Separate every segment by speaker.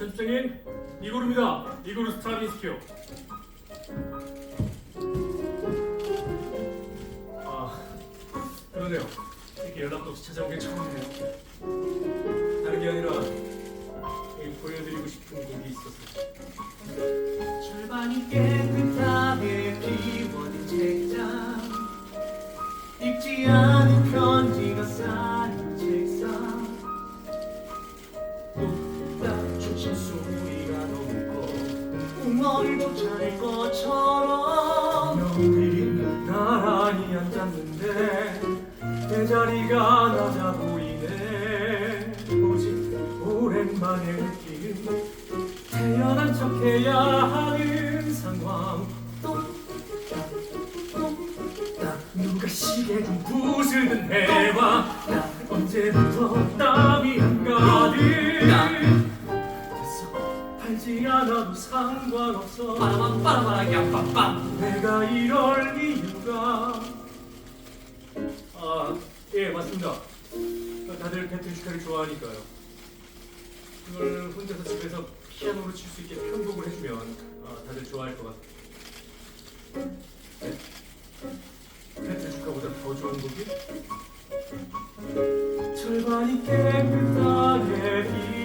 Speaker 1: 연습생인 이고르입니다. 이고르 스트라빈스키요. 아, 그러네요. 이렇게 연락도 없이 찾아온 게 처음이네요. 다른 게 아니라 이 보여드리고 싶은 곡이 있어서.
Speaker 2: 절반이 깨끗하게 비워진 책장 읽지 않은 편지가 쌓인 커 웅얼도 차릴 것처럼
Speaker 1: 우리 나란히 앉았는데 내 자리가 낮아 보이네. 오직 오랜만에 느끼는 태어난 척해야 하는 상황. 딱 누가 시계 좀 부수든 해봐 나 언제부터 땀 않아도 상관없어
Speaker 2: 빠라밤 빠라바라 야빠빰
Speaker 1: 내가 이럴 이유가 아, 예, 맞습니다. 다들 배틀슈카를 좋아하니까요. 그걸 혼자서 집에서 피아노로 칠 수 있게 편곡을 해주면 아, 다들 좋아할 것 같아요. 네? 배틀슈카보다 더 좋은 곡이? 절반이 깨끗하게 비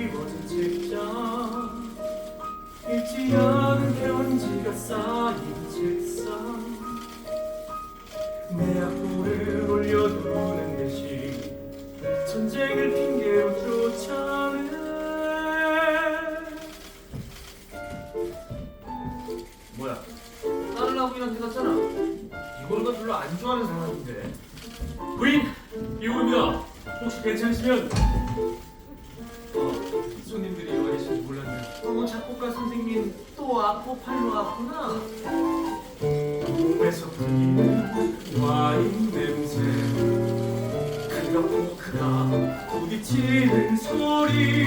Speaker 2: 뭐야? 딸라고 이랑 해놨잖아. 이걸 가 별로 안 좋아하는 사람인데.
Speaker 1: 부인 이호입니다. 혹시 괜찮으시면? 어, 손님들이 와 계신지 몰랐네요
Speaker 2: 어 작곡가 선생님 또 악보 팔로 왔구나.
Speaker 1: 몸에서 풍기는 와인 냄새. 그가 포크가 부딪히는 소리.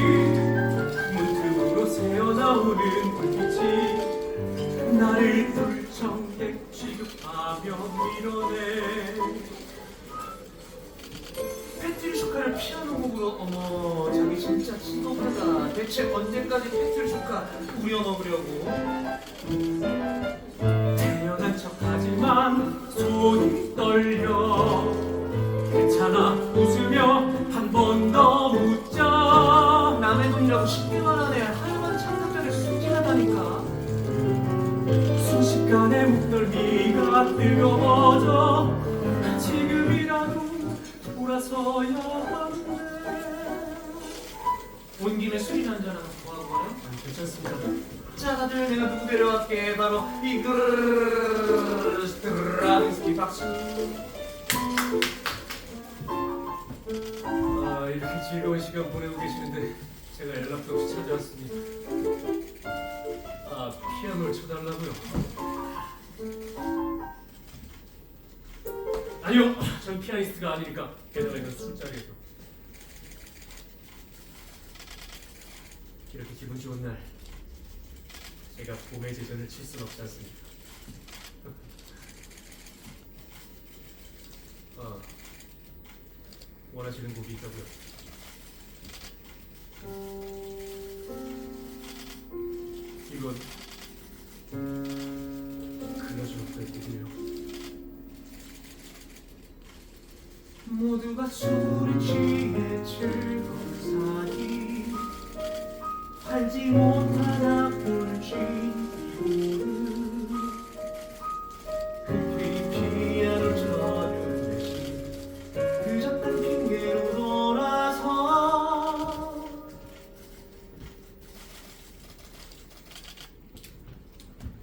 Speaker 1: 문틈으로 새어나오는 불빛이 나를 불청객 취급하며 밀어내.
Speaker 2: 페트리슈카를 피아노 곡으로 어머 자기 진짜 친곡하다 대체 언제까지 페트리슈카 우려넣으려고.
Speaker 1: 태연한 척하지만 손이 떨려 목덜미가 뜨거워져 지금이라도 돌아서야 하네
Speaker 2: 온 김에 술이나 한잔 하고 뭐하고요?
Speaker 1: 아니, 괜찮습니다.
Speaker 2: 자 다들 내가 누구 데려갈게. 바로 이그르 스트라빈스키 박수
Speaker 1: 아 이렇게 즐거운 시간 보내고 계시는데 제가 연락도 없이 찾아왔으니 아 피아노를 쳐달라고요 아니요. 전 피아니스트가 아니니까 게다가 이건 술자리에서. 이렇게 기분 좋은 날 제가 봄의 제전을 칠순 없지 않습니까? 아 원하시는 곡이 있다고요? 이건 어떤 곡이에요
Speaker 2: 모두가 술에 취해 즐거운 사이 팔지 못하다